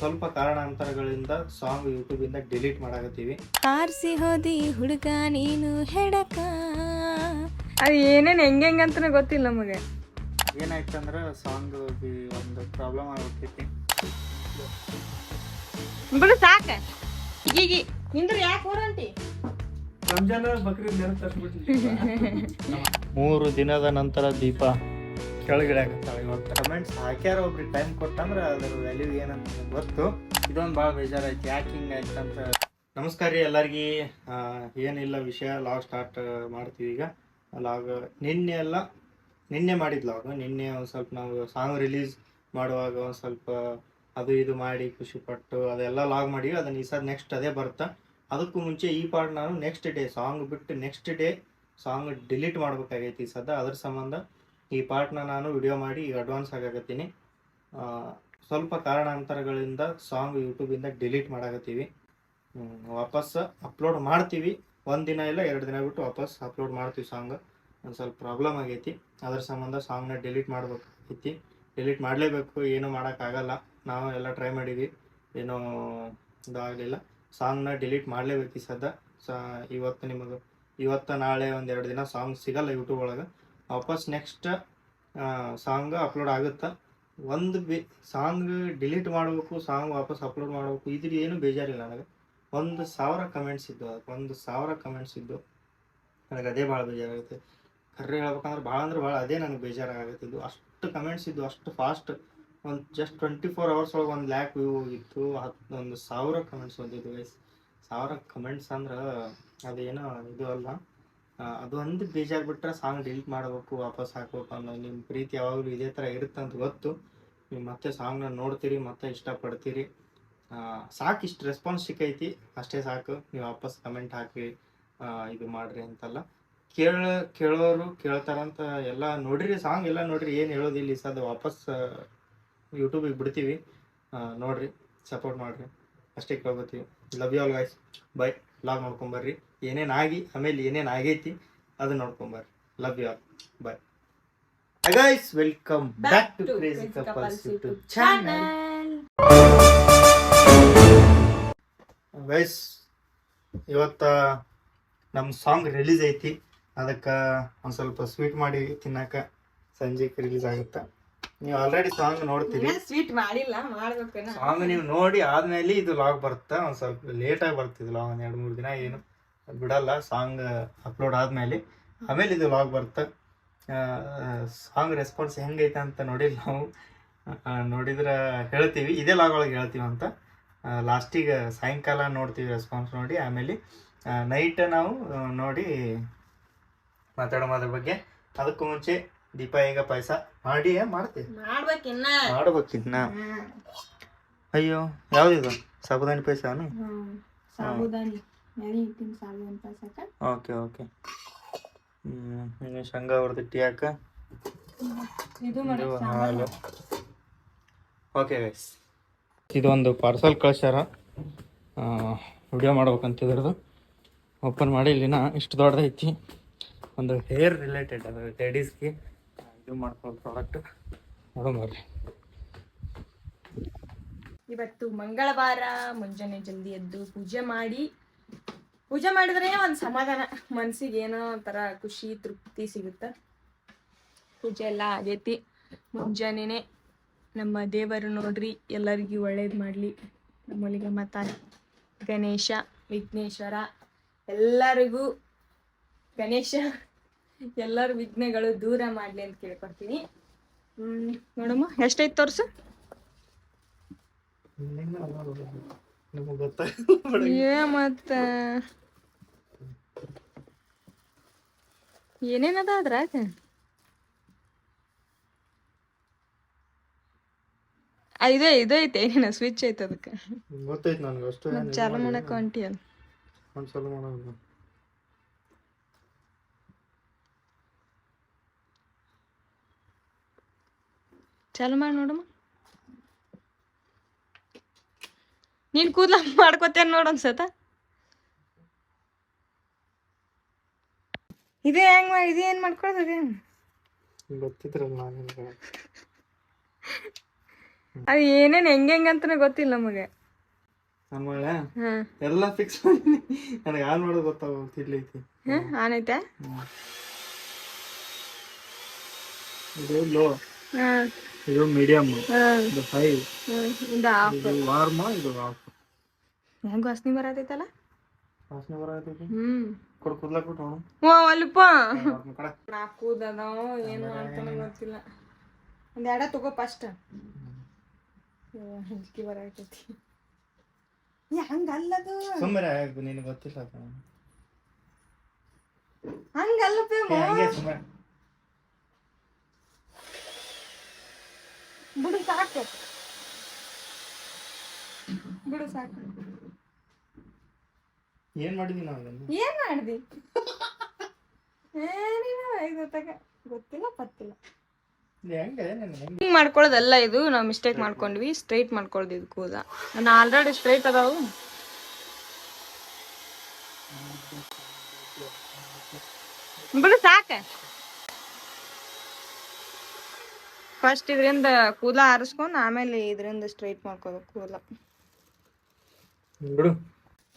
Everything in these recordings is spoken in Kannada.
ಸ್ವಲ್ಪ ಕಾರಣಾಂತರಗಳಿಂದ ಸಾಂಗ್ ಯೂಟ್ಯೂಬ್ ಇಂದ ಡಿಲೀಟ್ ಮಾಡಾಕತ್ತೀವಿ. ಆರ್ಸಿ ಹೋದಿ ಹುಡುಗ ನೀನು ಹೆಡಕ. ಅದು ಏನೇನು ಹೆಂಗೆ ಅಂತ ಅಂತಲೇ ಗೊತ್ತಿಲ್ಲ ನಮಗೆ. ಏನಾಯ್ತಂದ್ರೆ ಸಾಂಗ್ ಒಂದು ಪ್ರಾಬ್ಲಮ್ ಆಗ್ಬಿಟ್ಟೈತಿ ಬಿಡು ಸಾಕ. ಈಗ ನಿಂದ್ರೆ ಯಾಕೆ ರಂಜಾನ ಬಕ್ರೀದ್ ಮೂರು ದಿನದ ನಂತರ ದೀಪ. ಕೆಳಗಡೆ ಹಾಕತ್ತಾಳೆ ಇವತ್ತು ಕಮೆಂಟ್ಸ್ ಹಾಕ್ಯಾರ ಒಬ್ರಿಗೆ ಟೈಮ್ ಕೊಟ್ಟಂದ್ರೆ ಅದ್ರ ವ್ಯಾಲ್ಯೂ ಏನಂತ ಗೊತ್ತು. ಇದೊಂದು ಭಾಳ ಬೇಜಾರಾಯ್ತು. ಯಾಕೆ ಹಿಂಗೆ ಆಯ್ತಂತ ನಮಸ್ಕಾರ ರೀ ಎಲ್ಲರಿಗೆ. ಏನಿಲ್ಲ ವಿಷಯ ಲಾಗ್ ಸ್ಟಾರ್ಟ್ ಮಾಡ್ತೀವಿ ಈಗ. ಲಾಗ್ ನಿನ್ನೆ ಎಲ್ಲ ನಿನ್ನೆ ಮಾಡಿದ್ ಲಾಗ್ ನಿನ್ನೆ ಒಂದು ಸ್ವಲ್ಪ ನಾವು ಸಾಂಗ್ ರಿಲೀಸ್ ಮಾಡುವಾಗ ಒಂದು ಸ್ವಲ್ಪ ಅದು ಇದು ಮಾಡಿ ಖುಷಿಪಟ್ಟು ಅದೆಲ್ಲ ಲಾಗ್ ಮಾಡಿ ಅದನ್ನ ಈ ಸರ್ ನೆಕ್ಸ್ಟ್ ಅದೇ ಬರುತ್ತಾ? ಅದಕ್ಕೂ ಮುಂಚೆ ಈ ಪಾರ್ಟ್ ನಾನು ನೆಕ್ಸ್ಟ್ ಡೇ ಸಾಂಗ್ ಬಿಟ್ಟು ನೆಕ್ಸ್ಟ್ ಡೇ ಸಾಂಗ್ ಡಿಲೀಟ್ ಮಾಡ್ಬೇಕಾಗೈತಿ ಈ ಸದ್ದ. ಅದ್ರ ಸಂಬಂಧ ಈ ಪಾರ್ಟ್ನ ನಾನು ವಿಡಿಯೋ ಮಾಡಿ ಈಗ ಅಡ್ವಾನ್ಸ್ ಆಗಾಕತ್ತೀನಿ. ಸ್ವಲ್ಪ ಕಾರಣಾಂತರಗಳಿಂದ ಸಾಂಗ್ ಯೂಟ್ಯೂಬಿಂದ ಡಿಲೀಟ್ ಮಾಡಾಕತ್ತೀವಿ. ವಾಪಸ್ ಅಪ್ಲೋಡ್ ಮಾಡ್ತೀವಿ. ಒಂದು ದಿನ ಇಲ್ಲ, ಎರಡು ದಿನ ಬಿಟ್ಟು ವಾಪಸ್ ಅಪ್ಲೋಡ್ ಮಾಡ್ತೀವಿ ಸಾಂಗ್. ಒಂದು ಸ್ವಲ್ಪ ಪ್ರಾಬ್ಲಮ್ ಆಗೈತಿ. ಅದ್ರ ಸಂಬಂಧ ಸಾಂಗ್ನ ಡಿಲೀಟ್ ಮಾಡ್ಬೇಕೈತಿ ಡಿಲೀಟ್ ಮಾಡಲೇಬೇಕು, ಏನೂ ಮಾಡೋಕ್ಕಾಗಲ್ಲ. ನಾವು ಎಲ್ಲ ಟ್ರೈ ಮಾಡೀವಿ ಏನೂ ಇದಾಗಲಿಲ್ಲ ಸಾಂಗ್ನ ಡಿಲೀಟ್ ಮಾಡಲೇಬೇಕು ಈ ಸದ್ದ. ಸಾ, ಇವತ್ತು ನಿಮಗೆ, ಇವತ್ತು ನಾಳೆ ಒಂದು ಎರಡು ದಿನ ಸಾಂಗ್ ಸಿಗಲ್ಲ ಯೂಟ್ಯೂಬ್ ಒಳಗೆ. ವಾಪಸ್ ನೆಕ್ಸ್ಟ್ ಸಾಂಗ್ ಅಪ್ಲೋಡ್ ಆಗುತ್ತಾ? ಒಂದು ಬಿ ಸಾಂಗ್ ಡಿಲೀಟ್ ಮಾಡಬೇಕು ಸಾಂಗ್ ವಾಪಸ್ ಅಪ್ಲೋಡ್ ಮಾಡಬೇಕು ಇದ್ರ ಏನು ಬೇಜಾರಿಲ್ಲ ನನಗೆ. ಒಂದು ಸಾವಿರ ಕಮೆಂಟ್ಸ್ ಇದ್ದು ಅದಕ್ಕೆ ಒಂದು ಸಾವಿರ ಕಮೆಂಟ್ಸ್ ಇದ್ದು, ನನಗೆ ಅದೇ ಭಾಳ ಬೇಜಾರಾಗುತ್ತೆ. ಕರ್ರೆ ಹೇಳ್ಬೇಕಂದ್ರೆ ಭಾಳ ಅಂದ್ರೆ ಭಾಳ, ಅದೇ ನನಗೆ ಬೇಜಾರಾಗುತ್ತಿದ್ದು ಅಷ್ಟು ಕಮೆಂಟ್ಸ್ ಇದ್ದು, ಅಷ್ಟು ಫಾಸ್ಟ್ ಒಂದು ಜಸ್ಟ್ ಟ್ವೆಂಟಿ ಫೋರ್ ಅವರ್ಸ್ ಒಳಗೆ ಒಂದು ಲ್ಯಾಕ್ ವ್ಯೂ ಹೋಗಿತ್ತು. ಹತ್ತು ಒಂದು ಸಾವಿರ ಕಮೆಂಟ್ಸ್ ಬಂದಿದ್ದು ಸಾವಿರ ಕಮೆಂಟ್ಸ್ ಅಂದ್ರೆ ಅದೇನೋ ಇದು ಅಲ್ಲ. ಆ, ಅದು ಒಂದು ಬೇಜಾರು ಬಿಟ್ರೆ ಸಾಂಗ್ ಡಿಲೀಟ್ ಮಾಡಬೇಕು ವಾಪಸ್ ಹಾಕ್ಬೇಕು ಅನ್ನೋ ನಿಮ್ಮ ಪ್ರೀತಿ ಯಾವಾಗಲೂ ಇದೇ ಥರ ಇರುತ್ತೆ ಅಂತ ಗೊತ್ತು. ನೀವು ಮತ್ತೆ ಸಾಂಗ್ನ ನೋಡ್ತೀರಿ ಮತ್ತೆ ಇಷ್ಟಪಡ್ತೀರಿ. ಸಾಕು ಇಷ್ಟು ರೆಸ್ಪಾನ್ಸ್ ಸಿಕ್ಕೈತಿ. ಅಷ್ಟೇ ಸಾಕು. ನೀವು ವಾಪಸ್ ಕಮೆಂಟ್ ಹಾಕಿ ಇದು ಮಾಡ್ರಿ ಅಂತಲ್ಲ. ಕೇಳ ಕೇಳೋರು ಕೇಳ್ತಾರಂತ ಎಲ್ಲ ನೋಡ್ರಿ ಸಾಂಗ್ ಎಲ್ಲ ನೋಡ್ರಿ. ಏನು ಹೇಳೋದಿಲ್ಲ ಸದ ವಾಪಸ್ ಯೂಟ್ಯೂಬಿಗೆ ಬಿಡ್ತೀವಿ. ನೋಡ್ರಿ ಸಪೋರ್ಟ್ ಮಾಡಿರಿ. ಅಷ್ಟೇ ಕೇಳ್ಕೊತೀವಿ. Love you all guys bye log ನೋಡ್ಕೊಂಬರ್ರಿ ಏನೇನು ಆಗಿ ಆಮೇಲೆ ಏನೇನು ಆಗೈತಿ ಅದನ್ನ ನೋಡ್ಕೊಂಬರ್ರಿ love you all bye guys welcome back to crazy couples YouTube channel guys ಇವತ್ತ ನಮ್ಮ ಸಾಂಗ್ ರಿಲೀಸ್ ಐತಿ. ಅದಕ್ಕೆ ಒಂದು ಸ್ವಲ್ಪ ಸ್ವೀಟ್ ಮಾಡಿ ತಿನ್ನಕ ಸಂಜೆಗೆ ರಿಲೀಸ್ ಆಗುತ್ತೆ? ನೀವು ಆಲ್ರೆಡಿ ಸಾಂಗ್ ನೋಡ್ತೀರಿ. ಸ್ವೀಟ್ ಮಾಡಿಲ್ಲ ಮಾಡ್ಬೇಕೇನ ಸಾಂಗ್ ನೀವು ನೋಡಿ ಆದ್ಮೇಲೆ ಇದು ಲಾಗ್ ಬರುತ್ತೆ? ಒಂದು ಸ್ವಲ್ಪ ಲೇಟಾಗಿ ಆಗಿ ಲಾಗ್ ಒಂದ್ ಎರಡು ಮೂರು ದಿನ ಏನು ಬಿಡಲ್ಲ ಸಾಂಗ್ ಅಪ್ಲೋಡ್ ಆದ್ಮೇಲೆ. ಆಮೇಲೆ ಇದು ಲಾಗ್ ಬರುತ್ತೆ? ಸಾಂಗ್ ರೆಸ್ಪಾನ್ಸ್ ಹೆಂಗೈತೆ ಅಂತ ನೋಡಿಲ್ಲ ನಾವು. ನೋಡಿದ್ರೆ ಹೇಳ್ತೀವಿ. ಇದೇ ಲಾಗ್ ಒಳಗೆ ಹೇಳ್ತೀವಿ ಅಂತ. ಲಾಸ್ಟಿಗೆ ಸಾಯಂಕಾಲ ನೋಡ್ತೀವಿ ರೆಸ್ಪಾನ್ಸ್ ನೋಡಿ. ಆಮೇಲೆ ನೈಟ್ ನಾವು ನೋಡಿ ಮಾತಾಡೋಣ ಅದ್ರ ಬಗ್ಗೆ. ಅದಕ್ಕೂ ಮುಂಚೆ ದೀಪ ಈಗ ಪಾಯಸ ಮಾಡಿ ಮಾಡ್ತೀವಿ ಮಾಡ್ಬೇಕಿನ್ನ. ಮಾಡ್ಬೇಕಿದ್ನ ಅಯ್ಯೋ ಯಾವ್ದಿದು? ಸಾಬುದಾನಿ ಪಾಯಸ ಸಾಬುದಾನಿ ಸಾಬುದಾನಿ ಪಾಯಸಕ್ಕ. Okay okay. ಹ್ಞೂ ಇನ್ನು ಶೇಂಗಾ ಹುರಿದು ಟೀ ಹಾಕ. ಇದು ಇದು ಹಾಲು. ಓಕೆ ಗೈಸ್ ಇದೊಂದು ಪಾರ್ಸಲ್ ಕಳ್ಸ್ಯಾರ. ವಿಡಿಯೋ ಮಾಡ್ಬೇಕಂತ ಇದ್ರದ್ದು ಓಪನ್ ಮಾಡಿ ಇಲ್ಲಿನ ಇಷ್ಟು ದೊಡ್ಡದೈತಿ. ಒಂದು ಹೇರ್ ರಿಲೇಟೆಡ್ ಅದು ಲೇಡೀಸ್ಗೆ ಇದು ಮಾಡ್ಕೊಳ್ಳೋ ಪ್ರಾಡಕ್ಟ್ ನೋಡೋಣ ಇವತ್ತು ಮಂಗಳವಾರ ಮುಂಜಾನೆ ಜಲ್ದಿ ಎದ್ದು ಪೂಜೆ ಮಾಡಿ. ಪೂಜೆ ಮಾಡಿದ್ರೆ ಒಂದು ಸಮಾಧಾನ ಮನ್ಸಿಗೆ ಏನೋ ಒಂಥರ ಖುಷಿ ತೃಪ್ತಿ ಸಿಗುತ್ತೆ. ಪೂಜೆ ಎಲ್ಲ ಆಗೈತಿ. ಮುಂಜಾನೆನೆ ನಮ್ಮ ದೇವರು ನೋಡ್ರಿ ಎಲ್ಲರಿಗೂ ಒಳ್ಳೇದು ಮಾಡ್ಲಿ. ನಮ್ಮಲ್ಲಿಗ ಮತ ಗಣೇಶ ವಿಘ್ನೇಶ್ವರ ಎಲ್ಲರಿಗೂ ಗಣೇಶ. ಎಲ್ಲರ ವಿಘ್ನಗಳು ದೂರ ಮಾಡಲಿ ಅಂತ ಕೇಳ್ಕೊಡ್ತೀನಿ. ಹ್ಮ್ ನೋಡಮ್ಮ ಎಷ್ಟೈತ್ ತೋರ್ಸು? ಏ ಮತ್ತ? ಏನೇನದ ಅದ್ರಾಗ? ಇದೇ ಇದೆ ಐತೆ ಏನೇನ ಸ್ವಿಚ್ ಐತೆ ಅದಕ್ಕೆ. ಗೊತ್ತೈತೆ ನನಗೆ ಅಷ್ಟು ಮತ್ತ್ ಚಾಲು ಮಾಡಕ್ ಹೊಂಟಿ ಅಲ್ಲ ಒಂದು ಚಾಲು ಮಾಡಿ ನೋಡಮ್ಮ. ನೀನ್ ಕೂದ್ಲ ಮಾಡ್ಕೋತೇನ್ ಸತ ಇದೇ ಹೆಂಗ್ ಮಾಡಿ ಇದೇ ಏನ್ ಮಾಡ್ಕೊಳ್ಳೋದು ಅದೇ ಅದು ಏನೇನ್ ಹೆಂಗ್ ಹೆಂಗ್ ಅಂತಾನೆ ಗೊತ್ತಿಲ್ಲ ನಮಗೆ. ಹಾ. ಎಲ್ಲ ಫಿಕ್ಸ್ ಮಾಡಿ ನನಗೆ ಆನ್ ಮಾಡೋದು ಗೊತ್ತಾಗೋತಿರ್ಲೈತಿ ಹಾ ಆನೈತೆ ಇದು ಲೋ ಹಾ ಇದು ಮೀಡಿಯಮ್ ಹಾ. ಇದು ಹೈ ಇದು ಆಫ್ ಇದು ವಾರ್ಮ್ ಇದು ಆಫ್ ಹೆಂಗ್ ವಾಸನೆ ಬರತೈತಲ್ಲ? ವಾಸನೆ ಬರತೈತಿ? ಹ್ಮ್. ಕೊಡ ಕುದ್ಲಾಕ್ ಬಿಟ್ಟು ಅವನು ಓ ಅಲ್ಪ ನಾ ನಾಲ್ಕು ಅದಾವ ಏನ್ ಮಾಡ್ತಾನ ಗೊತ್ತಿಲ್ಲ. ಒಂದ್ ಎಡ ತಗೋ ಫಸ್ಟ್ ಹಂಚಿಕೆ ಬರತೈತಿ. ಹಂಗಲ್ಲದು. ಸುಮ್ಮನೆ ನಿನಗೆ ಗೊತ್ತಿಲ್ಲ ಅದು. ಹಂಗಲ್ಲ ಏ, ಹಂಗೆ ಸುಮ್ಮನೆ ಬಿಡು ಸಾಕು. ಬಿಡು ಸಾಕು. ಏನ್ ಮಾಡಿದೀನಿ ನಾವು ಏನ್ ಮಾಡಿದಿ ಏನಿಲ್ಲ ಗೊತ್ತಾಗ ಗೊತ್ತಿಲ್ಲ ಪತ್ತಿಲ್ಲ. ಇದು ನಾನು ಹೆಂಗೆ? ಹಿಂಗ್ ಮಾಡ್ಕೊಳ್ಳೋದಲ್ಲ ಇದು ನಾವು ಮಿಸ್ಟೇಕ್ ಮಾಡ್ಕೊಂಡ್ವಿ ಸ್ಟ್ರೈಟ್ ಮಾಡ್ಕೊಳ್ದು ಇದು ಕೂದ. ನಾನು ಆಲ್ರೆಡಿ ಸ್ಟ್ರೈಟ್ ಅದಾವು. ಬಿಡು ಸಾಕ. ಫಸ್ಟ್ ಇದರಿಂದ ಕೂದಲ ಆರಿಸ್ಕೊಂಡು ಆಮೇಲೆ ಇದರಿಂದ ಸ್ಟ್ರೈಟ್ ಮಾಡ್ಕೋಬೇಕು ಕೂದಲ. ಬಿಡು.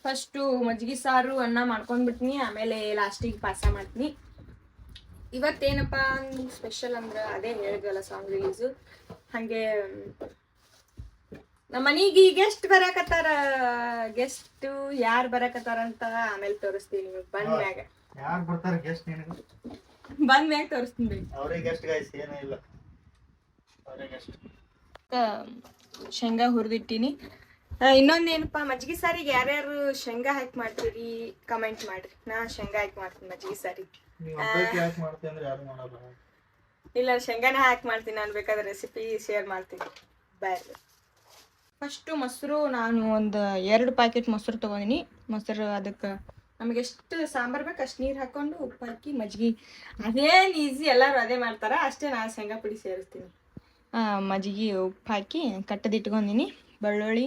ಫಸ್ಟು ಮಜ್ಜಿಗೆ ಸಾರು ಅನ್ನ ಮಾಡ್ಕೊಂಡ್ಬಿಟ್ನಿ ಆಮೇಲೆ ಲಾಸ್ಟಿಗೆ ಪಾಸ ಮಾಡ್ತೀನಿ. ಇವತ್ತೇನಪ್ಪ ಸ್ಪೆಷಲ್ ಅಂದ್ರೆ ಅದೇ ಹೇಳಿದ್ವಲ್ಲ ಸಾಂಗ್ ರಿಲೀಸ್ ಹಂಗೆ ನಮ್ಮ ಮನೆಗೆ ಗೆಸ್ಟ್ ಬರಕತ್ತಾರ ಗೆಸ್ಟ್ ಯಾರು ಬರಕತ್ತಾರ ಅಂತ ಆಮೇಲೆ ತೋರಿಸ್ತೀನಿ ನಿಮಗೆ. ಬಂದ ಮ್ಯಾಗ. ಯಾರು ಬರ್ತಾರೆ ಗೆಸ್ಟ್ ನಿನಗೆ? ಬಂದ ಮ್ಯಾಗ ತೋರಿಸ್ತೀನಿ ಅವರೇ ಗೆಸ್ಟ್ ಗಾಯ್ಸ್ ಏನೂ ಇಲ್ಲ. ಶೇಂಗಾ ಹುರಿದಿಟ್ಟಿನಿ. ಇನ್ನೊಂದೇನಪ್ಪ ಮಜ್ಜಿಗೆ ಸಾರಿಗೆ ಯಾರ್ಯಾರು ಶೇಂಗಾ ಹಾಕಿ ಮಾಡ್ತೀರಿ ಕಮೆಂಟ್ ಮಾಡ್ರಿ. ನಾ ಶೇಂಗಾ ಹಾಕಿ ಮಾಡ್ತೀನಿ ಮಜ್ಜಿಗೆ ಸಾರಿ ಇಲ್ಲ ಶೇಂಗಾನ ಹಾಕಿ ಮಾಡ್ತೀನಿ ನಾನು ಬೇಕಾದ್ರೆ ರೆಸಿಪಿ ಶೇರ್ ಮಾಡ್ತೀನಿ. ಬಾಯ್. ಫಸ್ಟು ಮೊಸರು ನಾನು ಒಂದು ಎರಡು ಪ್ಯಾಕೆಟ್ ಮೊಸರು ತೊಗೊಂಡಿನಿ. ಮೊಸರು ಅದಕ್ಕೆ ನಮಗೆ ಎಷ್ಟು ಸಾಂಬಾರು ಬೇಕು ಅಷ್ಟು ನೀರು ಹಾಕ್ಕೊಂಡು ಉಪ್ಪು ಹಾಕಿ ಮಜ್ಜಿಗೆ. ಅದೇನು ಈಸಿ ಎಲ್ಲರೂ ಅದೇ ಮಾಡ್ತಾರೆ. ಅಷ್ಟೇ ನಾನು ಶೇಂಗಾ ಪುಡಿ ಸೇರಿಸ್ತೀನಿ. ಮಜ್ಜಿಗೆ ಉಪ್ಪು ಹಾಕಿ ಕಟ್ಟದಿಟ್ಕೊಂಡಿನಿ. ಬೆಳ್ಳುಳ್ಳಿ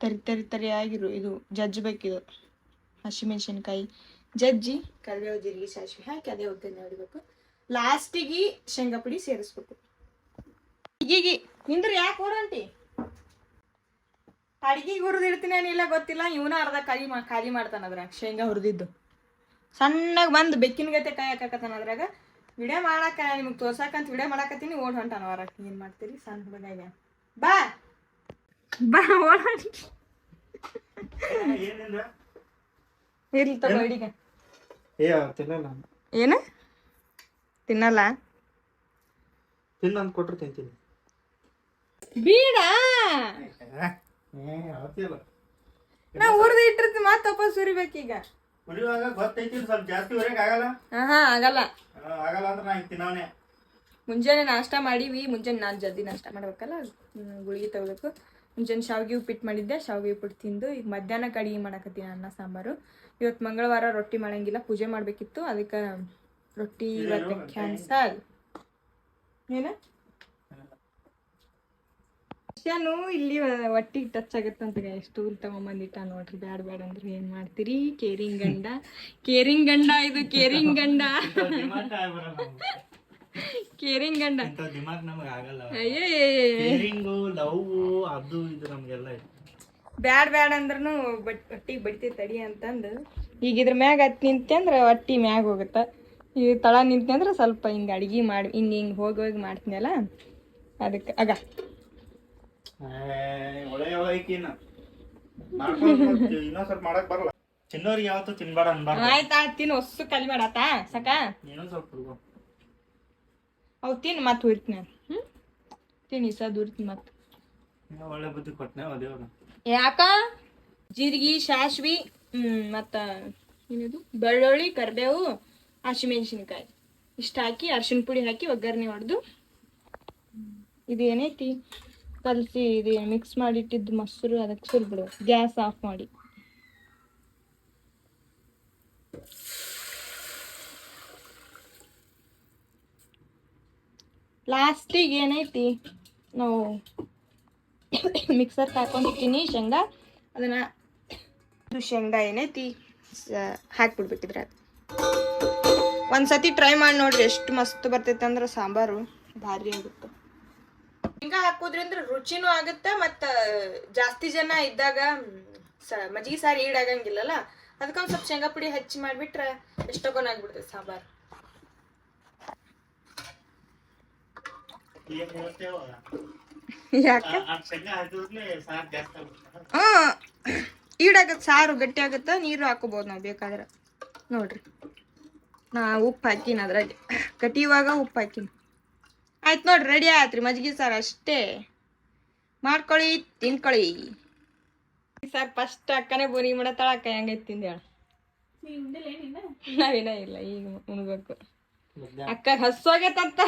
ತರಿ ತರಿ, ತರಿಯಾಗಿರು, ಇದು ಜಜ್ಜಬೇಕಿದು. ಹಸಿಮೆಣಸಿನ್ಕಾಯಿ ಜಜ್ಜಿ, ಕರಿಬೇವು, ಜೀರಿಗೆ, ಸಾಸಿವೆ ಹಾಕಿ ಅದೇ ಒಗ್ಗರಣೆ ಹೊಡಿಬೇಕು. ಲಾಸ್ಟಿಗೆ ಶೇಂಗಾ ಪುಡಿ ಸೇರಿಸ್ಬೇಕು. ಈಗೀಗಿ ನಿಂದ್ರೆ ಯಾಕೆ ಹೊರಂತಿ ಅಡಿಗೆಗೆ ಹುರಿದಿಡ್ತೀನಿ ಏನಿಲ್ಲ ಗೊತ್ತಿಲ್ಲ. ಇವನ ಅರ್ಧ ಖಾಲಿ ಮಾ, ಖಾಲಿ ಮಾಡ್ತಾನ ಅದ್ರಾಗ, ಶೇಂಗಾ ಹುರಿದಿದ್ದು. ಸಣ್ಣಗೆ ಬಂದು ಬೆಕ್ಕಿನ ಗತೆ ಹಾಕಕತ್ತಾನ ಅದ್ರಾಗ. ವಿಡಿಯೋ ಮಾಡಾಕ ನಿಮಗೆ ತೋರ್ಸಕಂತ ವಿಡಿಯೋ ಮಾಡಾಕತ್ತೀನಿ ಓಡ್ ಹೊಂಟಾನ ವಾರ ಏನ್ ಮಾಡ್ತೀರಿ? ಸಣ್ಣ ಹುಡುಗ ಬಾ! ಬಾ ಓಡ್ ಇರ್ಲಿ ತಗೋ ಅಡಿಗೆ. ಏನು? ತಿನ್ನಲ್ಲ? ತಿನ್ನ ಅಂತ ಕೊಟ್ರೆ ತಿಂತೀನಿ. ಬೀಡ! ನಾ ಹುರಿದು ಇಟ್ಟಿರ್ತೀನಿ ಮತ್ತೆ ವಾಪಸ್ ಸುರಿಬೇಕೀಗ ಕುಡಿಯುವಾಗ ಗೊತ್ತೈತಿ ಸ್ವಲ್ಪ ಜಾಸ್ತಿ ಹೊರಗೆ ಆಗಲ್ಲ. ಹಾ ಆಗಲ್ಲ. ಆ, ಆಗಲ್ಲ ಅಂದ್ರೆ ನಾ ಹಿಂಗೆ ತಿನ್ನವನೇ. ಮುಂಜಾನೆ ನಾಷ್ಟ ಮಾಡೀವಿ ಮುಂಜಾನೆ ನಾನು ಜಲ್ದಿ ನಾಷ್ಟ ಮಾಡ್ಬೇಕಲ್ಲ ಹ್ಮ್, ಗುಳಿಗೆ ತಗೋಬೇಕು. ಮುಂಜಾನೆ ಶಾವಿಗೆ ಉಪ್ಪಿಟ್ಟು ಮಾಡಿದ್ದೆ ಶಾವಿಗೆ ಉಪ್ಪಿಟ್ಟು ತಿಂದು ಈಗ ಮಧ್ಯಾಹ್ನ ಅಡಿಗೆ ಮಾಡಕತ್ತೀನಿ ಅನ್ನ ಸಾಂಬಾರು. ಇವತ್ತು ಮಂಗಳವಾರ ರೊಟ್ಟಿ ಮಾಡಂಗಿಲ್ಲ ಪೂಜೆ ಮಾಡಬೇಕಿತ್ತು ಅದಕ್ಕೆ ರೊಟ್ಟಿ ಇವತ್ತು ಕ್ಯಾನ್ಸಲ್. ಏನ? ನಾನು ಇಲ್ಲಿ ಒಟ್ಟಿಗೆ ಟಚ್ ಆಗತ್ತಂತ ಸ್ಟೂಲ್ ತಗೊಂಬಂದಿಟ್ಟ ನೋಡ್ರಿ ಬ್ಯಾಡ ಬ್ಯಾಡ ಅಂದ್ರೆ ಏನ್ ಮಾಡ್ತೀರಿ? ಕೇರಿಂಗ್ ಗಂಡ. ಕೇರಿಂಗ್ ಗಂಡ ಇದು ಕೇರಿಂಗ್ ಗಂಡ. ಕೇರಿಂಗ್ ಗಂಡ. ಬ್ಯಾಡ್ ಬ್ಯಾಡ್ ಅಂದ್ರೂ ಬಟ್ ಒಟ್ಟಿಗೆ ಬಡ್ತಿ ತಡಿ ಅಂತಂದು. ಈಗ ಇದ್ರ ಮ್ಯಾಗ ಹತ್ ನಿಂತೆ ಅಂದ್ರೆ ಒಟ್ಟಿ ಮ್ಯಾಗ ಹೋಗುತ್ತ? ಈ ತಳ ನಿಂತೆ ಅಂದ್ರೆ ಸ್ವಲ್ಪ ಹಿಂಗೆ ಅಡ್ಗೆ ಮಾಡಿ ಹಿಂಗೆ ಹಿಂಗೆ ಹೋಗಿ ಹೋಗಿ ಮಾಡ್ತೀನಲ್ಲ ಅದಕ್ಕೆ ಆಗ ಒಳ್ಳೆ ಒಳಗಿನ ಮಾಡ್ಕೊಂಡು ಇನ್ನೊಂದ್ ಸ್ವಲ್ಪ ಮಾಡಕ್ ಬರಲ್ಲ. ತಿನ್ನೋರಿಗೆ ಯಾವತ್ತೂ ತಿನ್ಬೇಡ ಅನ್ಬಾರ್ದು ಆಯ್ತಾ ತಿನ್ ಹೊಸ್ಸು ಕಲಿ ಮಾಡಾತ? ಸಾಕ? ನೀನು ಸ್ವಲ್ಪ ಅವು ತಿನ್ ಒಳ್ಳೆ ಬುದ್ಧಿ ಕೊಟ್ಟನೆ ದೇವ್ರ ಯಾಕ? ಜೀರಿಗೆ ಸಾಸ್ವಿ ಹ್ಮ್ ಮತ್ತ ಏನಿದು ಬೆಳ್ಳುಳ್ಳಿ ಕರ್ಬೇವು ಹಸಿಮೆಣಸಿನಕಾಯಿ. ಇಷ್ಟ ಹಾಕಿ ಅರ್ಶಿನ ಪುಡಿ ಹಾಕಿ ಒಗ್ಗರಣೆ ಹೊಡೆದು. ಇದೇನೈತಿ? ಕಲಸಿ ಇದು ಮಿಕ್ಸ್ ಮಾಡಿಟ್ಟಿದ್ದು ಮೊಸರು ಅದಕ್ಕೆ ಸುರಿಬಿಡು ಗ್ಯಾಸ್ ಆಫ್ ಮಾಡಿ. ಲಾಸ್ಟಿಗೆ ಏನೈತಿ? ನಾವು ಮಿಕ್ಸರ್ ಹಾಕೊಂಡಿರ್ತೀನಿ ಶೇಂಗಾ. ಅದನ್ನ ಇದು ಶೇಂಗಾ ಏನೈತಿ? ಹಾಕ್ಬಿಡ್ಬಿಟ್ಟಿದ್ರೆ ಅದು. ಒಂದ್ಸತಿ ಟ್ರೈ ಮಾಡಿ ನೋಡ್ರಿ, ಎಷ್ಟು ಮಸ್ತ್ ಬರ್ತೈತೆ ಅಂದ್ರೆ ಸಾಂಬಾರು. ಭಾರಿ ಆಗುತ್ತೆ. ಶೇಂಗಾ ಹಾಕೋದ್ರಿಂದ ರುಚಿನೂ ಆಗುತ್ತೆ ಮತ್ತ ಜಾಸ್ತಿ ಜನ ಇದ್ದಾಗ ಸ ಮಜ್ಜಿಗೆ ಸಾರು ಈಡಾಗಂಗಿಲ್ಲಲ್ಲ? ಅದಕ್ಕೊಂದು ಸ್ವಲ್ಪ ಶೇಂಗಾ ಪುಡಿ ಹಚ್ಚಿ ಮಾಡಿಬಿಟ್ರೆ ಎಷ್ಟೋ ಆಗ್ಬಿಡ್ತದೆ ಸಾಂಬಾರು. ಯಾಕೆ? ಹಾಂ ಈಡಾಗತ್ತೆ ಸಾರು ಗಟ್ಟಿ ಆಗುತ್ತೆ ನೀರು ಹಾಕೋಬೋದು ನಾವು ಬೇಕಾದ್ರೆ. ನೋಡ್ರಿ ನಾ ಉಪ್ಪು ಹಾಕಿನ ಅದ್ರಾಗೆ. ಕಟಿಯುವಾಗ ಉಪ್ಪು ಹಾಕಿನ. ಆಯ್ತು ನೋಡಿ ರೆಡಿ ಆಯ್ತು ರೀ ಮಜ್ಜಿಗೆ ಸಾರು ಅಷ್ಟೇ. ಮಾಡ್ಕೊಳ್ಳಿ ತಿನ್ಕೊಳ್ಳಿ. ಸರ್ ಫಸ್ಟ್ ಅಕ್ಕನೇ ಬೋನಿ ಮಾಡತ್ತಾಳ ಅಕ್ಕ ಹೆಂಗೈತಿ ತಿಂದೇಳ ನಾವೇನ ಇಲ್ಲ ಈಗ ಉಣ್ಬೇಕು. ಅಕ್ಕ ಹಸ್ವಾಗೈತಂತ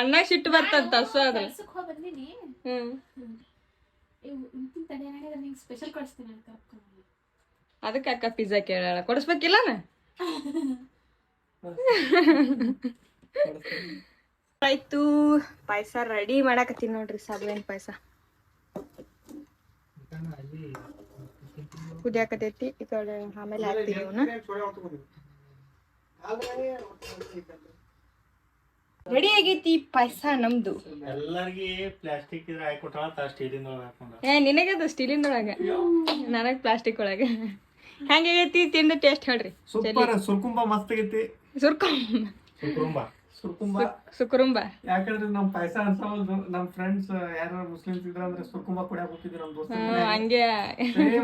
ಅನ್ನ ಸಿಟ್ಟು ಬರ್ತಂತ ಕರ್ಕೊಂಡು ಅದಕ್ಕೆ ಅಕ್ಕ ಪಿಜ್ಜಾ ಕೇಳಾಳ. ಕೊಡಿಸ್ಬೇಕಿಲ್ಲನ ಆಯ್ತು. ಪಾಯಸ ರೆಡಿ ಮಾಡಾಕತ್ತೀನಿ ನೋಡ್ರಿ ಸಾಬುವಿನ ಪಾಯಸ. ಕುದಿಯಾಕತೈತಿ ಈ ಕಡೆ ಆಮೇಲೆ ಹಾಕ್ತೀವಿ ಅವನ್ನ ರೆಡಿ ಆಗೈತಿ ಪಾಯಸ ನಮ್ದು. ಎಲ್ಲಾರ್ಗಿ ಪ್ಲಾಸ್ಟಿಕ್ ಇದ್ರೆ ಹಾಕೊಟ್ಟಾಳ ತಾ ಸ್ಟೀಲಿಂದ ಒಳಗೆ ಹಾಕೊಂಡ ಏ ನಿನಗದು ಸ್ಟೀಲಿನ ಒಳಗ ನನಗ್ ಪ್ಲಾಸ್ಟಿಕ್ ಒಳಗ. ಹೆಂಗಾಗೈತಿ ತಿಂದು ಟೇಸ್ಟ್ ಹೇಳ್ರಿ. ಸೂಪರ್ ಸುರ್ಕುಂಬ ಮಸ್ತ್ ಆಗೈತಿ. ಸುರ್ಕುಂಬ ಕುಟುಂಬ ಸುರ್ಕುಂಬ ಸುಕುರುಂಬ. ಯಾಕಂದ್ರೆ ನಮ್ ಪಾಯಸ ಅನ್ಸವಲ್ದು ನಮ್ ಫ್ರೆಂಡ್ಸ್ ಯಾರು ಮುಸ್ಲಿಮ್ಸ್ ಇದ್ರ ಅಂದ್ರೆ ಸುರ್ಕುಂಬ ಕುಡಿಯಾಕ ಹೋಗ್ತಿದ್ರು ನಮ್ ದೋಸ್ತ ಹಂಗೆ.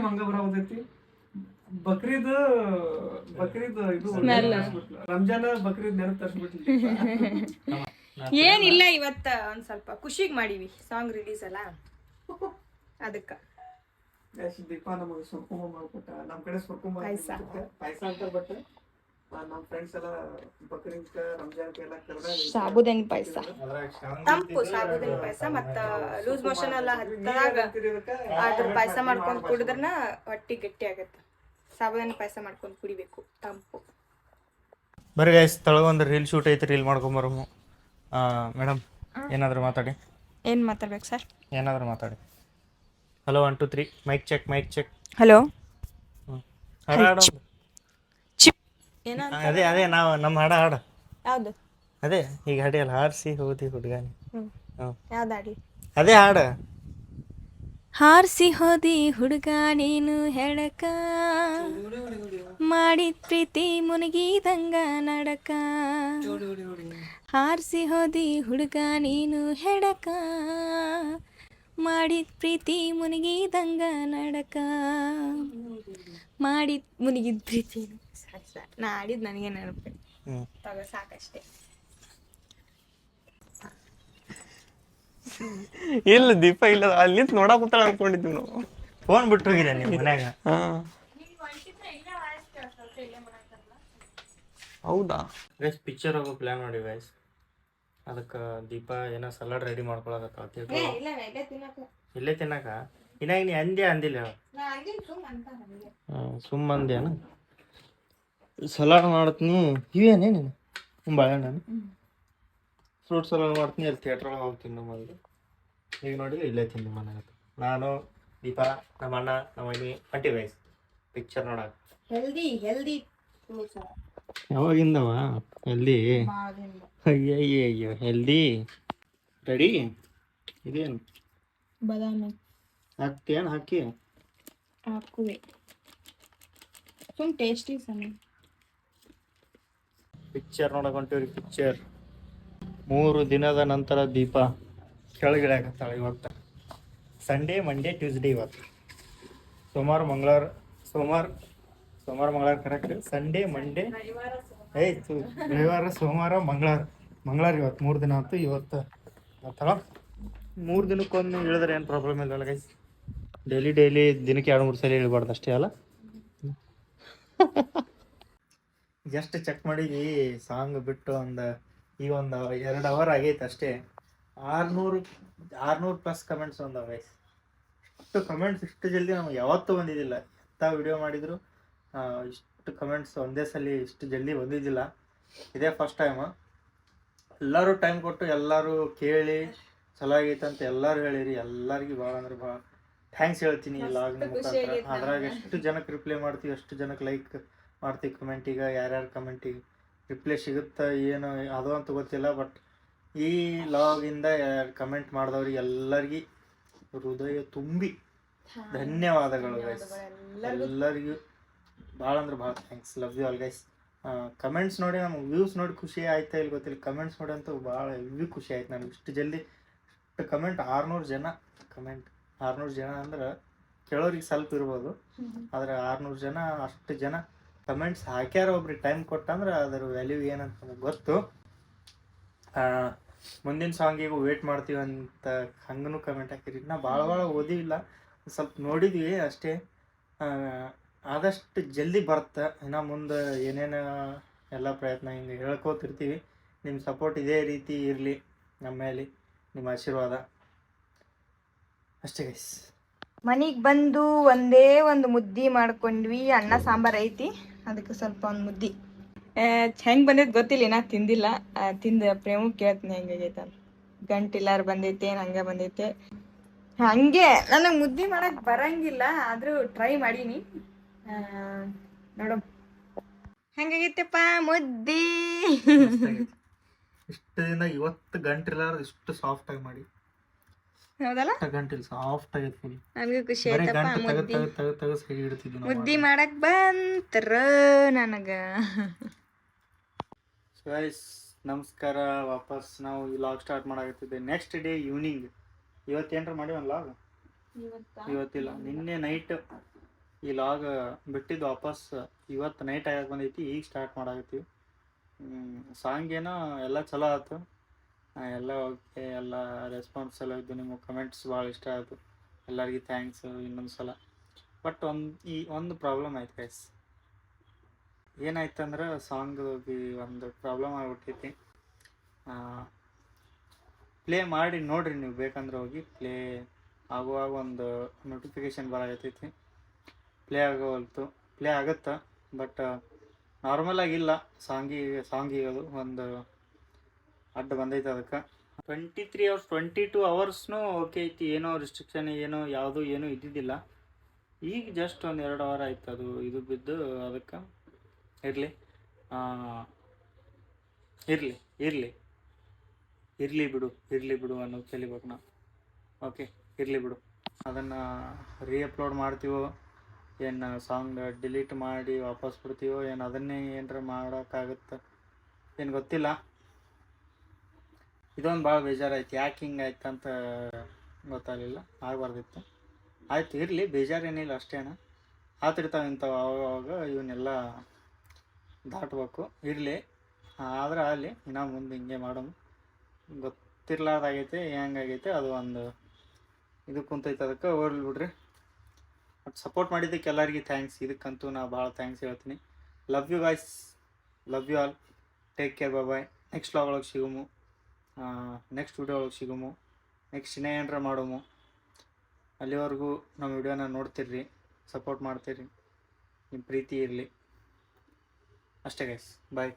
ಹಂಗ ಬರೋದೈತಿ ಬಕ್ರೀದ್ ಬಕ್ರೀದ್ ಇದು. ರಂಜಾನ್ ಬಕ್ರೀದ್ ನೆನಪು ತರ್ಸ್ಬಿಟ್ಲಿ ಏನಿಲ್ಲ ಇವತ್ತ ಒಂದ್ ಸ್ವಲ್ಪ ಖುಷಿಗ್ ಮಾಡೀವಿ ಸಾಂಗ್ ರಿಲೀಸ್ ಅಲ್ಲ. ಅದಕ್ಕ. ದೀಪ ನಮಗೆ ಸುರ್ಕುಂಬ ಮಾಡ್ಕೊಟ್ಟ. ನಮ್ ಕಡೆ ಸುರ್ಕುಂಬ ಪಾಯ್ಸ. ಪಾಯಸ ಅಂತ ಬಟ್ ನಮ್ ಫ್ರೆಂಡ್ಸ್ ಎಲ್ಲ ಬಕ್ರೀದ್ ರಂಜಾನ್ ಎಲ್ಲ ಕರೆದಾಗ ಸಾಬುದಾನಿ ಪಾಯಸ. ತಂಪು ಸಾಬುದಾನಿ ಪಾಯಸ ಮತ್ತ ಲೂಸ್ ಮೋಷನ್ ಎಲ್ಲ ಹತ್ತದಾಗ ಅದ್ರ ಪಾಯಸ ಮಾಡ್ಕೊಂಡ್ ಕುಡಿದ್ರನ ಹೊಟ್ಟಿ ಗಟ್ಟಿ ಆಗತ್ತ. ಸಾಬುದಾನಿ ಪಾಯಸ ಮಾಡ್ಕೊಂಡ್ ಕುಡಿಬೇಕು ತಂಪು. ಬರ್ರಿ ಗೈಸ್ ಒಂದು ರೀಲ್ ಶೂಟ್ ಐತಿ ರೀಲ್ ಮಾಡ್ಕೊಂಬರಮು. ಮೇಡಮ್ ಏನಾದರೂ ಮಾತಾಡಿ? ಏನ್ ಮಾತಾಡ್ಬೇಕು ಸರ್ ಏನಾದರೂ ಮಾತಾಡಿ. Hello one two three mic check mic check hello ಹಾಡ ಹಾಡು ಅದೇ ಅದೇ ನಾವು ನಮ್ಮ ಹಾಡ ಹಾಡ. ಯಾವ್ದು? ಅದೇ ಈಗ ಹಾಡಿಯಲ್ಲ ಹಾರಿಸಿ ಹೋದಿ ಹುಡುಗಾನಿ. ಹ್ಮ್. ಹ್ಞೂ ಯಾವ್ದಾಡಿ ಅದೇ ಹಾಡ. ಹಾರಿಸಿ ಹೋದಿ ಹುಡುಗ ನೀನು ಹೆಡಕ ಮಾಡಿದ ಪ್ರೀತಿ ಮುನುಗಿದಂಗ ನಡಕ? ಹಾರಿಸಿ ಹೋದಿ ಹುಡುಗ ನೀನು ಹೆಡಕ ಮಾಡಿ ಪ್ರೀತಿ ಮುನುಗಿದಂಗ ನಡಕ? ಮಾಡಿ ಮುನಿಗಿದ ಪ್ರೀತಿ ಸಾಕ್. ನಾ ಆಡಿದ್ ನನಗೆ ನೆನಪು. ತಗೋ ಸಾಕಷ್ಟೇ. ಇಲ್ಲ ದೀಪ ಇಲ್ಲ. ಅಲ್ಲಿ ನಿಂತು ನೋಡಕ್ ಕೂತಾಳ ಅನ್ಕೊಂಡಿದ್ವಿ ನಾವು. ಫೋನ್ ಬಿಟ್ಟು ಹೋಗಿಲ್ಲ ನಿಮ್ಮ ಮನ್ಯಾಗ ಹೌದಾ? ಗೈಸ್ ಪಿಕ್ಚರ್ ಹೋಗೋ ಪ್ಲಾನ್ ಮಾಡಿ ಗೈಸ್ ಅದಕ್ಕೆ ದೀಪ ಏನೋ ಸಲಾಡ್ ರೆಡಿ ಮಾಡ್ಕೊಳಕತ್ತ ಇಲ್ಲ ತಿನ್ನಕ. ಇಲ್ಲೇ ತಿನ್ನಕ ಇನ್ನ ನೀ ಅಂದ್ಯಾ ಅಂದಿಲ್ಲ? ಸುಮ್ಮ ಅಂದೇನು ಸಲಾಡ್ ಮಾಡ್ತೀನಿ. ಇವೇನೇ ನೀನು ಬಾಳೆಹಣ್ಣು ಫ್ರೂಟ್ ಸಲಾಡ್ ಮಾಡ್ತೀನಿ. ಅಲ್ಲಿ ಥಿಯೇಟ್ರ್ ಒಳಗೆ ಹೋಗಿ ತಿನ್ನು ಮೊದಲು. ಈಗ ನೋಡಿದ್ರೆ ಇಲ್ಲೇ ತಿಂದು ಮನೆಗೆ ನಾನು ದೀಪ ನಮ್ಮ ಅಣ್ಣ ನಮ್ಮ ಅಣ್ಣಿ ಅಂಟಿ ವೈಸ್ ಪಿಕ್ಚರ್ ನೋಡಕ್ಕೆ ಹೆಲ್ದಿ ಹೆಲ್ದಿ ಯಾವಾಗಿಂದವ? ಹೆಲ್ದಿ ಅಯ್ಯೋ ಅಯ್ಯಯ್ಯ ಅಯ್ಯೋ ಹೆಲ್ದಿ ರೆಡಿ ಇದೇನು? ಬದಾಮಿ. ಹಾಕ್ತೇನು ಹಾಕಿ? ಹಾಕುವೆ ಸುಮ್ ಟೇಸ್ಟಿ ಸಣ್ಣ ಪಿಕ್ಚರ್ ನೋಡಕ್ ಹೊಂಟಿವ್ರಿ ಪಿಕ್ಚರ್ ಮೂರು ದಿನದ ನಂತರ ದೀಪ ಕೆಳಗಿಡಾಕತ್ತಾಳೆ ಇವತ್ತು. ಸಂಡೇ ಮಂಡೇ ಟ್ಯೂಸ್ಡೇ ಇವತ್ತು. ಸೋಮವಾರ ಮಂಗಳವಾರ ಸೋಮವಾರ ಸೋಮವಾರ ಮಂಗಳವಾರ ಕರೆಕ್ಟ್ ಸಂಡೇ ಮಂಡೇ ತು, ರವಿವಾರ ಸೋಮವಾರ ಮಂಗಳವಾರ. ಮಂಗಳವಾರ ಇವತ್ತು ಮೂರು ದಿನ ಆಯ್ತು ಇವತ್ತು. ಆತಲ್ಲ ಮೂರು ದಿನಕ್ಕೊಮ್ಮೆ ಇಳಿದ್ರೆ ಏನು ಪ್ರಾಬ್ಲಮ್ ಇಲ್ಲ ಗೈಸ್ ಡೈಲಿ ಡೈಲಿ ದಿನಕ್ಕೆ ಎರಡು ಮೂರು ಸಲ ಇಳಬಾರ್ದು ಅಷ್ಟೇ ಅಲ್ಲ? ಜಸ್ಟ್ ಚೆಕ್ ಮಾಡಿದ್ವಿ ಸಾಂಗ್ ಬಿಟ್ಟು ಒಂದು ಈ ಒಂದು ಎರಡು ಅವರ್ ಆಗೈತೆ ಅಷ್ಟೇ. ಆರ್ನೂರು ಆರ್ನೂರು ಪ್ಲಸ್ ಕಮೆಂಟ್ಸ್ ಒಂದು ವಯಸ್ಸು ಇಷ್ಟು ಕಮೆಂಟ್ಸ್ ಇಷ್ಟು ಜಲ್ದಿ ನಮ್ಗೆ ಯಾವತ್ತೂ ಬಂದಿದ್ದಿಲ್ಲ. ಎಂಥ ವಿಡಿಯೋ ಮಾಡಿದ್ರು? ಇಷ್ಟು ಕಮೆಂಟ್ಸ್ ಒಂದೇ ಸಲ ಇಷ್ಟು ಜಲ್ದಿ ಬಂದಿದ್ದಿಲ್ಲ. ಇದೇ ಫಸ್ಟ್ ಟೈಮು ಎಲ್ಲರೂ ಟೈಮ್ ಕೊಟ್ಟು ಎಲ್ಲರೂ ಕೇಳಿ ಚೆನ್ನಾಗೈತೆ ಆಗೈತೆ ಅಂತ ಎಲ್ಲರೂ ಹೇಳಿರಿ. ಎಲ್ಲರಿಗೂ ಭಾಳ ಅಂದ್ರೆ ಭಾಳ ಥ್ಯಾಂಕ್ಸ್ ಹೇಳ್ತೀನಿ ಎಲ್ಲ ಮುಖಾಂತರ. ಅದ್ರಾಗ ಎಷ್ಟು ಜನಕ್ಕೆ ರಿಪ್ಲೈ ಮಾಡ್ತೀವಿ ಎಷ್ಟು ಜನಕ್ಕೆ ಲೈಕ್ ಮಾಡ್ತೀವಿ ಕಮೆಂಟಿಗೆ ಯಾರ್ಯಾರ ಕಮೆಂಟಿಗೆ ರಿಪ್ಲೈ ಸಿಗುತ್ತಾ ಏನು ಅದು ಅಂತ ಗೊತ್ತಿಲ್ಲ ಬಟ್ ಈ ಲಾಗಿಂದ ಕಮೆಂಟ್ ಮಾಡಿದವ್ರಿಗೆ ಎಲ್ಲರಿಗೂ ಹೃದಯ ತುಂಬಿ ಧನ್ಯವಾದಗಳು ಗೈಸ್ ಎಲ್ಲರಿಗೂ. ಭಾಳ ಅಂದ್ರೆ ಭಾಳ thanks love you all guys comments ನೋಡಿ ನಮ್ಗೆ ವ್ಯೂಸ್ ನೋಡಿ ಖುಷಿ ಆಯ್ತಾ ಇಲ್ಲಿ ಗೊತ್ತಿಲ್ಲ. ಕಮೆಂಟ್ಸ್ ನೋಡಿ ಅಂತೂ ಭಾಳ ಇವ್ಯೂ ಖುಷಿ ಆಯ್ತು ನನಗೆ ಇಷ್ಟು ಜಲ್ದಿ ಇಷ್ಟು ಕಮೆಂಟ್ ಆರ್ನೂರು ಜನ ಕಮೆಂಟ್ ಆರ್ನೂರು ಜನ ಅಂದ್ರೆ ಕೇಳೋರಿಗೆ ಸ್ವಲ್ಪ ಇರ್ಬೋದು. ಆದರೆ ಆರ್ನೂರು ಜನ ಅಷ್ಟು ಜನ ಕಮೆಂಟ್ಸ್ ಹಾಕ್ಯಾರ ಒಬ್ರಿಗೆ ಟೈಮ್ ಕೊಟ್ಟಂದ್ರೆ ಅದರ ವ್ಯಾಲ್ಯೂ ಏನಂತ ನಮಗೆ ಗೊತ್ತು. ಮುಂದಿನ ಸಾಂಗಿಗೂ ವೇಟ್ ಮಾಡ್ತೀವಿ ಅಂತ ಹಂಗೂ ಕಮೆಂಟ್ ಹಾಕಿರಿ. ನಾ ಭಾಳ ಭಾಳ ಓದಿಲ್ಲ. ಸ್ವಲ್ಪ ನೋಡಿದ್ವಿ ಅಷ್ಟೇ. ಆದಷ್ಟು ಜಲ್ದಿ ಬರುತ್ತೆ ಇನ್ನು ಮುಂದೆ ಏನೇನು ಎಲ್ಲ ಪ್ರಯತ್ನ ಹಿಂಗೆ ಹೇಳ್ಕೋತಿರ್ತೀವಿ. ನಿಮ್ಮ ಸಪೋರ್ಟ್ ಇದೇ ರೀತಿ ಇರಲಿ ನಮ್ಮ ಮೇಲೆ, ನಿಮ್ಮ ಆಶೀರ್ವಾದ. ಅಷ್ಟೇ ಗೈಸ್ ಮನೆಗೆ ಬಂದು ಒಂದೇ ಒಂದು ಮುದ್ದಿ ಮಾಡ್ಕೊಂಡ್ವಿ, ಅನ್ನ, ಸಾಂಬಾರ್ ಐತಿ? ಅದಕ್ಕೆ ಸ್ವಲ್ಪ ಒಂದು ಮುದ್ದಿ. ಹೆಂಗ್ ಬಂದೈತೆ ಗೊತ್ತಿಲ್ಲ ನಾ ತಿಂದಿಲ್ಲ. ತಿಂದ ಪ್ರೇಮ ಕೇಳ್ತೀನಿ ಹೆಂಗಾಗೈತೆ ಅಂತ. ಗಂಟಿಲ್ಲಾರ ಬಂದೈತೆ ಹಂಗೆ ಬಂದೈತೆ. ಹಂಗೆ ನನಗೆ ಮುದ್ದಿ ಮಾಡಕ್ ಬರಂಗಿಲ್ಲ ಆದ್ರೂ ಟ್ರೈ ಮಾಡೀನಿ. ನೋಡು ಹೆಂಗಾಗೈತೆಪ್ಪ ಮುದ್ದಿ? ಇಷ್ಟು ದಿನ ಇವತ್ತು ಗಂಟಿಲ್ಲಾರ ಇಷ್ಟು ಸಾಫ್ಟ್ ಆಗಿ ಮಾಡಿ. ಹೌದಲ್ಲ? ಸಾಫ್ಟ್ ಆಗೈತೆ ಫುಲ್ ನನಗೂ ಖುಷಿ ಆಯ್ತಪ್ಪ ಮುದ್ದಿ. ಮಾಡಕ್ ಬಂತ್ರ ನನಗ. ಸೊ ಗೈಸ್ ನಮಸ್ಕಾರ ವಾಪಸ್ ನಾವು ಈ ಲಾಗ್ ಸ್ಟಾರ್ಟ್ ಮಾಡಾಕತ್ತಿದ್ದೆ. ನೆಕ್ಸ್ಟ್ ಡೇ ಈವ್ನಿಂಗ್ ಇವತ್ತೇನ್ರ ಒಂದು ಲಾಗ್ ಇವತ್ತಿಲ್ಲ. ನಿನ್ನೆ ನೈಟ್ ಈ ಲಾಗ್ ಬಿಟ್ಟಿದ್ದು ವಾಪಸ್ ಇವತ್ತು ನೈಟ್ ಆಗಕ್ಕೆ ಬಂದೈತಿ ಈಗ ಸ್ಟಾರ್ಟ್ ಮಾಡಾಕತ್ತೀವಿ. ಸಾಂಗ್ ಏನೋ ಎಲ್ಲ ಚಲೋ ಆಯ್ತು ಎಲ್ಲ ಓಕೆ ಎಲ್ಲ ರೆಸ್ಪಾನ್ಸ್ ಎಲ್ಲ ಇದ್ದು ನಿಮ್ಮ ಕಮೆಂಟ್ಸ್ ಭಾಳ ಇಷ್ಟ ಆಯಿತು. ಎಲ್ಲರಿಗೂ ಥ್ಯಾಂಕ್ಸ್ ಇನ್ನೊಂದು ಸಲ. ಬಟ್ ಒಂದು, ಈ ಒಂದು ಪ್ರಾಬ್ಲಮ್ ಆಯ್ತು ಗೈಸ್ ಏನಾಯ್ತಂದ್ರೆ ಸಾಂಗ್ ಒಂದು ಪ್ರಾಬ್ಲಮ್ ಆಗಿಬಿಟ್ಟೈತಿ ಪ್ಲೇ ಮಾಡಿ ನೋಡ್ರಿ ನೀವು, ಬೇಕಂದ್ರೆ ಹೋಗಿ ಪ್ಲೇ ಆಗುವಾಗ ಒಂದು ನೋಟಿಫಿಕೇಶನ್ ಬರಾಗತೈತಿ ಪ್ಲೇ ಆಗೋವಲ್ತು. ಪ್ಲೇ ಆಗುತ್ತಾ? ಬಟ್ ನಾರ್ಮಲ್ ಆಗಿಲ್ಲ ಸಾಂಗಿಗೆ ಸಾಂಗಿಗೆ ಅದು ಒಂದು ಅಡ್ಡ ಬಂದೈತೆ ಅದಕ್ಕೆ. Twenty three hours twenty two ಅವರ್ಸ್ನೂ okay ಐತಿ. ಏನೋ ರಿಸ್ಟ್ರಿಕ್ಷನ್ ಏನೋ ಯಾವುದೂ, ಏನೂ ಇದ್ದಿದ್ದಿಲ್ಲ. ಈಗ ಜಸ್ಟ್ ಒಂದು ಎರಡು ಅವರ್ ಆಯ್ತು ಅದು, ಇದು ಬಿದ್ದು ಅದಕ್ಕೆ. ಇರಲಿ. ಇರಲಿ ಇರಲಿ. ಇರಲಿ ಬಿಡು ಇರಲಿ ಬಿಡು ಅನ್ನೋ ಕಲಿಬೇಕು ನಾವು. ಓಕೆ ಇರಲಿ ಬಿಡು. ಅದನ್ನು ರೀ ಅಪ್ಲೋಡ್ ಮಾಡ್ತೀವೋ, ಏನು ಸಾಂಗ್ ಡಿಲೀಟ್ ಮಾಡಿ ವಾಪಸ್ ಬಿಡ್ತೀವೋ, ಏನು ಅದನ್ನೇ ಏನಾರ ಮಾಡೋಕ್ಕಾಗುತ್ತೆ? ಏನು ಗೊತ್ತಿಲ್ಲ. ಇದೊಂದು ಭಾಳ ಬೇಜಾರಾಯ್ತು. ಯಾಕೆ ಹಿಂಗೆ ಆಯ್ತು ಅಂತ ಗೊತ್ತಾಗಲಿಲ್ಲ. ಆಗಬಾರ್ದಿತ್ತು. ಆಯ್ತು, ಇರಲಿ. ಬೇಜಾರೇನಿಲ್ಲ, ಅಷ್ಟೇನ. ಆತಿರ್ತಾವೆ ಇಂಥವು ಅವಾಗ ಇವನ್ನೆಲ್ಲ ದಾಟ್ಬೇಕು. ಇರಲಿ. ಆದ್ರೆ ಅಲ್ಲಿ ಇನ್ನು ಮುಂದೆ ಹಿಂಗೆ ಮಾಡೋಣ ಗೊತ್ತಿರ್ಲಾರ್ದಾಗೈತೆ, ಹೆಂಗಾಗೈತೆ, ಅದು ಒಂದು ಇದು ಕುಂತೈತೆ ಅದಕ್ಕೆ ಓಡ್ಲಿ ಬಿಡ್ರಿ. ಸಪೋರ್ಟ್ ಮಾಡಿದ್ದಕ್ಕೆ ಎಲ್ಲರಿಗೂ ಥ್ಯಾಂಕ್ಸ್ ಇದಕ್ಕಂತೂ ನಾ ಭಾಳ ಥ್ಯಾಂಕ್ಸ್ ಹೇಳ್ತೀನಿ. Love you guys love you all take care bye next log ಒಳಗೆ ಸಿಗುಮು. ನೆಕ್ಸ್ಟ್ ವಿಡಿಯೋ ಒಳಗೆ ಸಿಗುಮು. ನೆಕ್ಸ್ಟ್ ಇನ್ನೇ ಏನಾರ ಮಾಡೋಮು. ಅಲ್ಲಿವರೆಗೂ ನಮ್ಮ ವಿಡಿಯೋನ ನೋಡ್ತಿರ್ರಿ ಸಪೋರ್ಟ್ ಮಾಡ್ತೀರಿ ನಿಮ್ಮ ಪ್ರೀತಿ ಇರಲಿ. ಅಷ್ಟೇ ಗೈಸ್ ಬಾಯ್